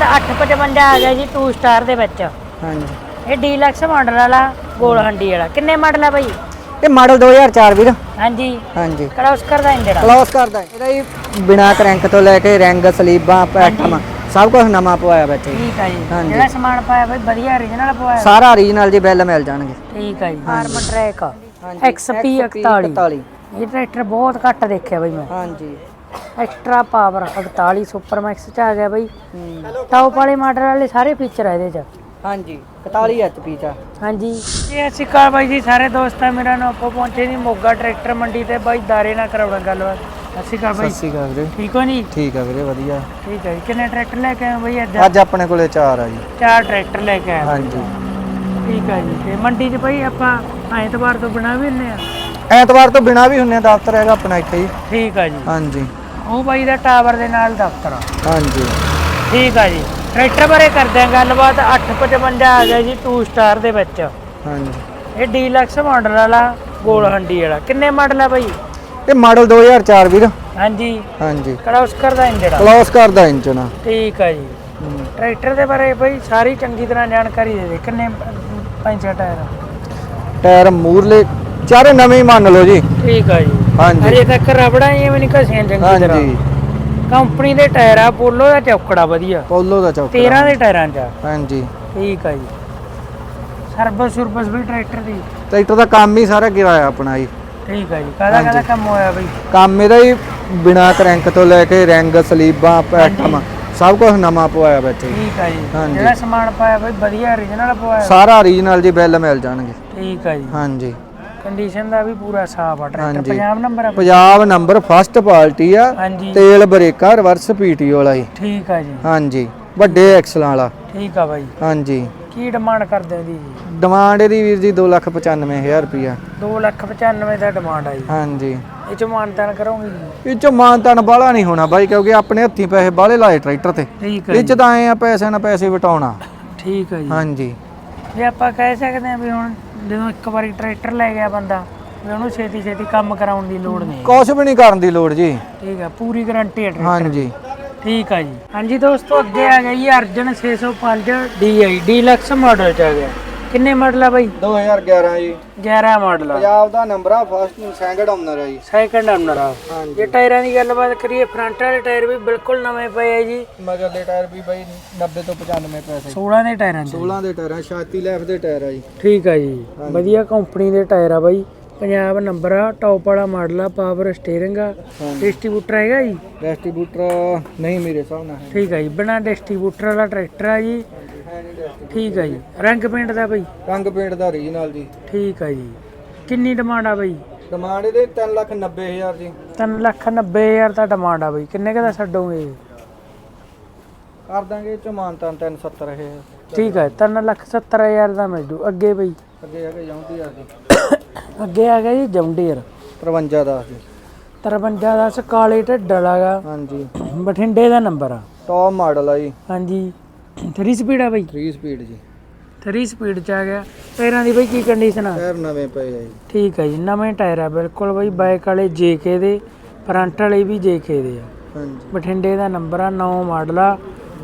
ਗੱਲਬਾਤ 855 ਆ ਗਿਆ ਜੀ 2 ਸਟਾਰ ਦੇ ਵਿੱਚ। ਹਾਂਜੀ। ਇਹ ਡੀਲਕਸ ਮਾਡਲ ਵਾਲਾ ਗੋਲ ਹੰਡੀ ਵਾਲਾ। ਕਿੰਨੇ ਮਾਡਲ ਆ ਬਾਈ? ਇਹ ਮਾਡਲ 2004 ਵੀਰ। ਹਾਂਜੀ। ਹਾਂਜੀ। ਕਰਾਉਸਕਰ ਦਾ ਇੰਜਣ ਆ। ਕਲੋਸ ਕਰਦਾ। ਇਹਦਾ ਹੀ ਬਿਨਾ ਕਰੰਕ ਤੋਂ ਲੈ ਕੇ ਰਿੰਗ ਸਲੀਬਾਂ ਪੈਟਮ ਸਭ ਕੁਝ ਨਵਾਂ ਪਵਾਇਆ ਜੀ। ਠੀਕ ਆ ਜੀ। ਹਾਂਜੀ। ਜਿਹੜਾ ਸਮਾਨ ਪਾਇਆ ਬਾਈ ਵਧੀਆ origignal ਪਾਇਆ ਸਾਰਾ ਓਰੀਜਨਲ ਜੀ ਬਿੱਲ ਮਿਲ ਜਾਣਗੇ। ਠੀਕ ਆ ਜੀ। ਫਾਰਮ ਟਰੈਕ XP 41 41 ਇਹ ਟਰੈਕਟਰ ਬਹੁਤ ਘੱਟ ਦੇਖਿਆ ਬਾਈ ਮੈਂ। ਹਾਂਜੀ। ਐਕਸਟਰਾ ਪਾਵਰ 48 ਸੁਪਰ ਮੈਕਸ ਚ ਆ ਗਿਆ ਬਾਈ। ਟੌਪ ਵਾਲੇ ਮਾਡਲ ਵਾਲੇ ਸਾਰੇ ਫੀਚਰ ਆ ਇਹਦੇ ਚ। ਹਾਂਜੀ 41 ਐਚਪੀ ਚ ਹਾਂਜੀ। ਜੀ ਅਸੀਂ ਕਾਲ ਬਾਈ ਜੀ ਸਾਰੇ ਦੋਸਤਾਂ ਮੇਰਾ ਨਾਮ ਆਪੋ ਪਹੁੰਚੇ ਜੀ ਮੋਗਾ ਟਰੈਕਟਰ ਮੰਡੀ ਤੇ। ਬਾਈ ਦਾਰੇ ਨਾਲ ਕਰਾਉਣਾ ਗੱਲਬਾਤ। ਅਸੀਂ ਕਾਲ ਬਾਈ। ਸਤਿ ਸ਼੍ਰੀ ਅਕਾਲ ਵੀਰੇ। ਠੀਕ ਹੋ ਜੀ? ਠੀਕ ਆ ਵੀਰੇ ਵਧੀਆ। ਠੀਕ ਹੈ ਜੀ। ਕਿੰਨੇ ਟਰੈਕਟਰ ਲੈ ਕੇ ਆਏ ਬਾਈ ਅੱਜ? ਅੱਜ ਆਪਣੇ ਕੋਲੇ ਚਾਰ ਆ ਜੀ। ਚਾਰ ਟਰੈਕਟਰ ਲੈ ਕੇ ਆਏ। ਹਾਂਜੀ। ਠੀਕ ਹੈ ਜੀ। ਤੇ ਮੰਡੀ 'ਚ ਬਾਈ ਆਪਾਂ ਐਤਵਾਰ ਤੋਂ ਬਣਾ ਵੀ ਹੁੰਨੇ ਆ? ਐਤਵਾਰ ਤੋਂ ਬਿਨਾ ਵੀ ਹੁੰਨੇ ਆ, ਦਫ਼ਤਰ ਹੈਗਾ ਆਪਣਾ ਇੱਥੇ ਹੀ। ਠੀਕ ਹੈ ਜੀ। ਹਾਂਜੀ। ਉਹ ਬਾਈ ਦਾ ਟਾਵਰ ਦੇ ਨਾਲ ਦਫ਼ਤਰ ਆ। ਹਾਂਜੀ। ਠੀਕ ਆ ਜੀ। ਟਰੈਕਟਰ ਬਾਰੇ ਕਰਦੇ ਆ ਗੱਲਬਾਤ 855 ਆ ਗਿਆ ਜੀ 2 ਸਟਾਰ ਦੇ ਵਿੱਚ। ਹਾਂਜੀ। ਇਹ ਡੀਲਕਸ ਮਾਡਲ ਵਾਲਾ ਗੋਲ ਹੰਡੀ ਵਾਲਾ। ਕਿੰਨੇ ਮਾਡਲ ਆ ਬਾਈ? ਇਹ ਮਾਡਲ 2004 ਵੀਰ। ਹਾਂਜੀ। ਹਾਂਜੀ। ਕਰਾਉਸਕਰ ਦਾ ਇੰਜਣ ਆ। ਕਲੋਸ ਕਰਦਾ ਇੰਜਨ ਆ। ਠੀਕ ਆ ਜੀ। ਟਰੈਕਟਰ ਦੇ ਬਾਰੇ ਬਾਈ ਸਾਰੀ ਚੰਗੀ ਤਰ੍ਹਾਂ ਜਾਣਕਾਰੀ ਦੇ ਦੇ। ਕਿੰਨੇ ਪੈਂਚਾ ਟਾਇਰ? ਟਾਇਰ ਮੂਰਲੇ ਚਾਰੇ ਨਵੇਂ ਹੀ ਮੰਨ ਲਓ ਜੀ। ਠੀਕ ਆ ਜੀ। ਹਾਂਜੀ। ਅਜੇ ਤੱਕ ਰਬੜਾਂ ਹੀ ਐਵੇਂ ਨਹੀਂ ਘਸੀਆਂ ਚੰਗੀ ਤਰ੍ਹਾਂ। ਹਾਂਜੀ ਕੰਪਨੀ ਦੇ ਟਾਇਰ ਆ ਪੋਲੋ ਦਾ ਚੌਕੜਾ ਵਧੀਆ। ਪੋਲੋ ਦਾ ਚੌਕ 13 ਦੇ ਟਾਇਰਾਂ 'ਚ ਆ। ਹਾਂਜੀ। ਠੀਕ ਆ ਜੀ। ਸਰਵਿਸ ਸੁਰਵਿਸ ਵੀ ਟਰੈਕਟਰ ਦੀ। ਟਰੈਕਟਰ ਦਾ ਕੰਮ ਹੀ ਸਾਰਾ ਕਿਰਾਇਆ ਆਪਣਾ ਜੀ। ਠੀਕ ਆ ਜੀ। ਕਾਹਦਾ ਕਾਹਦਾ ਕੰਮ ਹੋਇਆ ਬਈ? ਕੰਮ ਇਹਦਾ ਹੀ ਬਿਨਾ ਕਰੰਕ ਤੋਂ ਲੈ ਕੇ ਰਿੰਗ ਸਲੀਬਾਂ ਪੈਟਮ ਸਭ ਕੁਝ ਨਵਾਂ ਪਵਾਇਆ ਵਿੱਚ ਜੀ। ਠੀਕ ਆ ਜੀ। ਹਾਂਜੀ। ਜਿਹੜਾ ਸਮਾਨ ਪਾਇਆ ਬਈ ਵਧੀਆ origignal ਪਾਇਆ ਸਾਰਾ ਓਰੀਜਨਲ ਜੀ ਬਿੱਲ ਮਿਲ ਜਾਣਗੇ। ਠੀਕ ਆ ਜੀ। ਹਾਂਜੀ। ਕੰਡੀਸ਼ਨ ਦਾ ਵੀ ਪੂਰਾ ਸਾਫ਼ ਆ ਟਰੈਕਟਰ ਹਾਂਜੀ। ਪੰਜਾਬ ਨੰਬਰ ਆ ਪੰਜਾਬ ਨੰਬਰ ਫਸਟ ਪਾਰਟੀ ਆ ਹਾਂਜੀ। ਤੇਲ ਬ੍ਰੇਕਾਂ ਰਿਵਰਸ ਪੀਟੀ ਵਾਲਾ ਜੀ ਠੀਕ ਆ ਜੀ। ਹਾਂਜੀ ਵੱਡੇ ਐਕਸਲਾਂ ਵਾਲਾ। ਠੀਕ ਆ ਬਾਈ। ਹਾਂਜੀ। ਕੀ ਡਿਮਾਂਡ ਕਰਦੇ ਹੋ ਜੀ? ਡਿਮਾਂਡ ਇਹਦੀ ਵੀਰ ਜੀ 295000 ਰੁਪਿਆ 2,95 ਦਾ ਡਿਮਾਂਡ ਆ ਜੀ। ਹਾਂਜੀ। ਇਹ ਚ ਮਾਨਤਾਨ ਕਰੋਗੇ ਜੀ? ਇਹ ਚ ਮਾਨਤਨ ਬਾਹਲਾ ਨਹੀਂ ਹੋਣਾ ਬਾਈ ਕਿਉਂਕਿ ਆਪਣੇ ਹੱਥੀਂ ਪੈਸੇ ਬਾਹਲੇ ਲਾਏ ਟਰੈਕਟਰ ਤੇ। ਠੀਕ ਆ ਇਹ ਚ ਤਾਂ ਐ ਆ ਪੈਸੇ ਨਾਲ ਪੈਸੇ ਵਟਾਉਣਾ। ਠੀਕ ਆ ਜੀ। ਹਾਂਜੀ। ਜੇ ਆਪਾਂ ਕਹਿ ਸਕਦੇ ਹਾਂ ਵੀ ਹੁਣ ਜਦੋਂ ਇੱਕ ਵਾਰੀ ਟਰੈਕਟਰ ਲੈ ਗਿਆ ਬੰਦਾ ਵੀ ਉਹਨੂੰ ਛੇਤੀ ਛੇਤੀ ਕੰਮ ਕਰਾਉਣ ਦੀ ਲੋੜ ਨਹੀਂ। ਕੁਛ ਵੀ ਨਹੀਂ ਕਰਨ ਦੀ ਲੋੜ ਜੀ। ਠੀਕ ਆ ਪੂਰੀ ਗਾਰੰਟੀ ਹੈ ਟਰੈਕਟਰ ਹਾਂਜੀ। ਠੀਕ ਆ ਜੀ। ਹਾਂਜੀ ਦੋਸਤੋ ਅੱਗੇ ਆ ਗਿਆ ਜੀ ਅਰਜਨ 605 DI ਡੀਲਕਸ ਮਾਡਲ ਚ ਆ ਗਿਆ। ਕਿੰਨੇ ਮਾਡਲ ਆ ਬਾਈ? 2011 ਜੀ। 11 ਮਾਡਲ ਆ। ਪੰਜਾਬ ਦਾ ਨੰਬਰ ਆ ਫਸਟ ਸੈਕਿੰਡ ਆਨਰ ਆ ਜੀ। ਸੈਕੰਡ ਓਨਰ ਆ। ਜੇ ਟਾਇਰਾਂ ਦੀ ਗੱਲਬਾਤ ਕਰੀਏ ਫਰੰਟ ਵਾਲੇ ਟਾਇਰ ਵੀ ਬਿਲਕੁਲ ਨਵੇਂ ਪਏ ਆ ਜੀ। ਮਗਰਲੇ ਟਾਇਰ ਵੀ ਬਾਈ 90 ਤੋਂ 95 ਪੈਸੇ 16 ਦੇ ਟਾਇਰਾਂ ਚ 16 ਦੇ ਟਾਇਰ ਆ ਛਾਤੀ ਲੈਫ ਦੇ ਟਾਇਰ ਆ ਜੀ। ਠੀਕ ਆ ਜੀ। ਵਧੀਆ ਕੰਪਨੀ ਦੇ ਟਾਇਰ ਆ ਬਾਈ। ਪੰਜਾਬ ਨੰਬਰ ਆ ਟੌਪ ਵਾਲਾ ਮਾਡਲ ਆ ਪਾਵਰ ਸਟੀਅਰਿੰਗ ਆ। ਡਿਸਟ੍ਰੀਬਿਊਟਰ ਹੈਗਾ ਜੀ? ਡਿਸਟ੍ਰੀਬਿਊਟਰ ਨਹੀਂ ਮੇਰੇ ਹਿਸਾਬ ਨਾਲ ਹੈ। ਠੀਕ ਆ ਜੀ। ਬਿਨਾ ਡਿਸਟ੍ਰੀਬਿਊਟਰ ਵਾਲਾ ਟਰੈਕਟਰ ਆ ਜੀ। ਠੀਕ ਆ ਜੀ। ਰੰਗ ਪੇਂਟ ਦਾ ਬਾਈ? ਰੰਗ ਪੇਂਟ ਦਾ ਓਰੀਜਨਲ ਜੀ। ਠੀਕ ਆ ਜੀ। ਕਿੰਨੀ ਡਿਮਾਂਡ ਆ ਬਾਈ? ਡਿਮਾਂਡ ਇਹਦੇ 3 ਲੱਖ 90 ਹਜ਼ਾਰ ਜੀ। 3 ਲੱਖ 90 ਹਜ਼ਾਰ ਦਾ ਡਿਮਾਂਡ ਆ ਬਾਈ। ਕਿੰਨੇ ਕੁ ਦਾ ਛੱਡੋਗੇ? ਕਰ ਦਾਂਗੇ ਚਮਾਨਤਾਂ 370 ਹੈ ਠੀਕ ਹੈ 3 ਲੱਖ 70 ਹਜ਼ਾਰ ਦਾ ਮਿਲ ਜੂ। ਅੱਗੇ ਬਾਈ? ਅੱਗੇ ਹੈਗੇ ਜਾਂਦੀ ਆ ਜੀ। ਅੱਗੇ ਆ ਗਿਆ ਜੀ ਜੰਡੀਅਰ 53 ਦਾ ਜੀ। 53 ਦਾ ਸਕਾਲੇ ਢੱਡ ਵਾਲਾਗਾ ਹਾਂਜੀ। ਬਠਿੰਡੇ ਦਾ ਨੰਬਰ ਆ। ਟੌਪ ਮਾਡਲ ਆ ਜੀ। ਹਾਂਜੀ। 3 ਸਪੀਡ ਆ ਬਾਈ। 3 ਸਪੀਡ ਜੀ। 3 ਸਪੀਡ ਚ ਆ ਗਿਆ। ਟਾਇਰਾਂ ਦੀ ਬਾਈ ਕੀ ਕੰਡੀਸ਼ਨ ਆ? ਟਾਇਰ ਨਵੇਂ ਪਏ ਆ ਜੀ। ਠੀਕ ਹੈ ਜੀ ਨਵੇਂ ਟਾਇਰ ਆ ਬਿਲਕੁਲ ਬਾਈ ਬਾਈਕ ਵਾਲੇ ਜੇਕੇ ਦੇ ਫਰੰਟ ਵਾਲੇ ਵੀ ਜੇਕੇ ਦੇ ਆ। ਹਾਂਜੀ। ਬਠਿੰਡੇ ਦਾ ਨੰਬਰ ਆ 9 ਮਾਡਲ ਆ।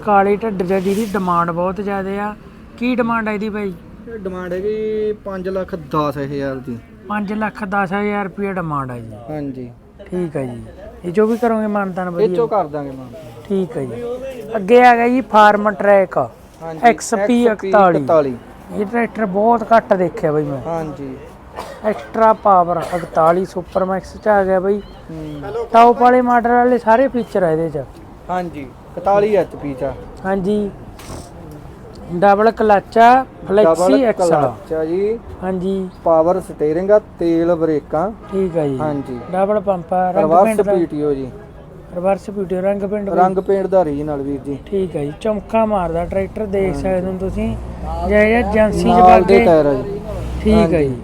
ਕਾਲੇ ਢੱਡ ਦਾ ਜਿਹਦੀ ਡਿਮਾਂਡ ਬਹੁਤ ਜ਼ਿਆਦਾ ਆ। ਕੀ ਡਿਮਾਂਡ ਆ ਇਹਦੀ ਬਾਈ? ਇਹ ਡਿਮਾਂਡ ਹੈਗੀ 5 ਲੱਖ 10 ਹਜ਼ਾਰ ਦੀ। 5 ਲੱਖ 10000 ਰੁਪਏ ਡਿਮਾਂਡ ਆ ਜੀ। ਹਾਂਜੀ। ਠੀਕ ਹੈ ਜੀ। ਇਹ ਜੋ ਵੀ ਕਰੋਗੇ ਮਾਨਤਾਨ ਇਹ ਵਧੀਆ ਚੋਂ ਕਰ ਦਾਂਗੇ ਮਾਨ ਠੀਕ ਹੈ ਜੀ। ਅੱਗੇ ਆ ਗਿਆ ਜੀ ਫਾਰਮ ਟਰੈਕ XP 41 41 ਇਹ ਟਰੈਕਟਰ ਬਹੁਤ ਘੱਟ ਦੇਖਿਆ ਬਈ ਮੈਂ। ਹਾਂਜੀ। ਐਕਸਟਰਾ ਪਾਵਰ 41 ਸੁਪਰ ਮੈਕਸ ਚ ਆ ਗਿਆ ਬਈ। ਟੌਪ ਵਾਲੇ ਮਾਡਲ ਵਾਲੇ ਸਾਰੇ ਫੀਚਰ ਆ ਇਹਦੇ ਚ। ਹਾਂਜੀ 41 ਐਚਪੀ ਚ ਹਾਂਜੀ। ਡਬਲ ਕਲਚਾ ਫਲੈਕਸੀ ਐਕਸਲ ਅੱਛਾ ਜੀ। ਹਾਂਜੀ। ਪਾਵਰ ਸਟੀਅਰਿੰਗ ਆ ਤੇਲ ਬ੍ਰੇਕਾਂ। ਠੀਕ ਹੈ ਜੀ। ਹਾਂਜੀ। ਡਬਲ ਪੰਪ ਆ ਰੰਗ ਪਿੰਡ ਦਾ। ਪੀਟੀਓ ਜੀ। ਰਿਵਰਸ ਪੀਟੀ ਰੰਗ ਪਿੰਡ। ਰੰਗ ਪੇਂਟ ਦਾ ਓਰੀਜਨਲ ਵੀਰ ਜੀ। ਠੀਕ ਹੈ ਜੀ ਚਮਕਾ ਮਾਰਦਾ ਟਰੈਕਟਰ ਦੇਖ ਸਕਦੇ ਹੋ ਤੁਸੀਂ। ਜੈ ਜੈ ਏਜੰਸੀ ਚ ਨਾਲ ਦੇ ਟਾਇਰ ਆ ਜੀ। ਠੀਕ ਹੈ ਜੀ।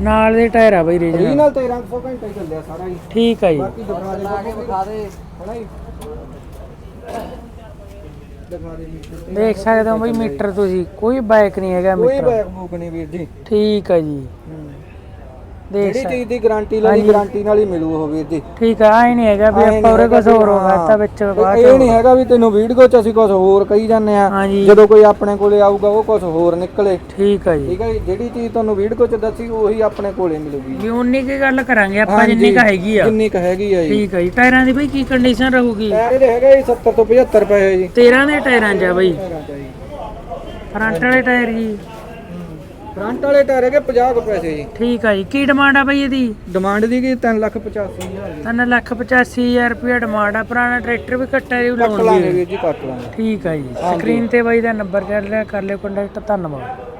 ਨਾਲ ਦੇ ਟਾਇਰ ਆ ਬਈ ਰੀਜਨਲ ਓਰੀਜਨਲ 1300 ਘੰਟੇ ਚੱਲਿਆ ਸਾਰਾ ਜੀ। ਠੀਕ ਹੈ ਜੀ। ਬਾਕੀ ਦਿਖਾ ਦੇ ਬਾਕੀ ਦਿਖਾ ਦੇ। ਹਣਾ ਜੀ। ਦਿਖਾ ਦੇ ਮੀਟਰ ਤੇ। ਦੇਖ ਸਕਦੇ ਹੋ ਬਈ ਮੀਟਰ ਤੁਸੀਂ। ਕੋਈ ਬਾਈਕ ਨਹੀਂ ਹੈਗਾ ਕੋਈ ਮੀਟਰ। ਬੈਕ ਬੁੱਕ ਨਹੀਂ ਵੀਰ ਜੀ। ਠੀਕ ਹੈ ਜੀ। ਦੇਖ ਜਿਹੜੀ ਚੀਜ਼ ਦੀ ਗਾਰੰਟੀ ਲਈ ਗਾਰੰਟੀ ਨਾਲ ਹੀ ਮਿਲੂ ਉਹ ਵੀਰ ਜੀ। ਠੀਕ ਆ ਐ ਨਹੀਂ ਹੈਗਾ ਵੀ ਆਪਾਂ ਉਰੇ ਹੈਗਾ ਕੁਝ ਹੋਰ ਹੋ ਗਿਆ ਹਾਂ। ਤਾਂ ਵਿੱਚ ਬਾਅਦ ਇਹ ਨਹੀਂ ਹੈਗਾ ਵੀ ਤੈਨੂੰ ਵੀਡੀਓ 'ਚ ਅਸੀਂ ਕੁਝ ਹੋਰ ਕਹੀ ਜਾਂਦੇ ਆ ਜਦੋਂ ਕੋਈ ਆਪਣੇ ਕੋਲੇ ਆਊਗਾ ਉਹ ਕੁਝ ਹੋਰ ਨਿਕਲੇ। ਠੀਕ ਆ ਜੀ। ਠੀਕ ਜੀ ਜਿਹੜੀ ਚੀਜ਼ ਤੁਹਾਨੂੰ ਵੀਡੀਓ 'ਚ ਦੱਸੀ ਉਹੀ ਆਪਣੇ ਕੋਲੇ ਮਿਲੂਗੀ। ਵੀ ਉਨੀ ਕੀ ਗੱਲ ਕਰਾਂਗੇ ਆਪਾਂ ਜਿੰਨੀ ਕ ਹੈਗੀ ਆ। ਜਿੰਨੀ ਕ ਹੈਗੀ ਆ ਜੀ। ਠੀਕ ਆ ਜੀ ਟਾਇਰਾਂ ਦੀ ਬਈ ਕੀ ਕੰਡੀਸ਼ਨ ਰਹੂਗੀ? ਟਾਇਰ ਇਹਦੇ ਹੈਗਾ ਜੀ 70 ਤੋਂ 75 ਰੁਪਏ ਜੀ। 13 ਦੇ ਟਾਇਰਾਂ 'ਚ ਆ ਬਈ। ਫਰੰਟ ਵਾਲੇ ਟਾਇਰ ਜੀ। ਫਰੰਟ ਵਾਲੇ ਟਾਇਰ ਹੈਗੇ 50 ਕੁ ਪੈਸੇ ਜੀ। ਠੀਕ ਆ ਜੀ। ਕੀ ਡਿਮਾਂਡ ਆ ਬਈ ਇਹਦੀ? ਡਿਮਾਂਡ ਦੀ ਕੀ? 3 ਲੱਖ 85 ਹਜ਼ਾਰ ਜੀ। 3 ਲੱਖ 85000 ਰੁਪਏ ਡਿਮਾਂਡ ਆ। ਪੁਰਾਣਾ ਟਰੈਕਟਰ ਵੀ ਕੱਟਾ ਜੀ ਕੱਟ ਲਾਉਣ ਲਾਂਗੇ ਦੀ ਵੀਰ ਜੀ ਕੱਟ ਲਾਂਗੇ। ਠੀਕ ਆ ਜੀ। ਸਕਰੀਨ ਤੇ ਬਾਈ ਦਾ ਨੰਬਰ ਕਰ ਲਿਆ ਕਰ ਲਿਓ ਕੰਟੈਕਟ ਧੰਨਵਾਦ।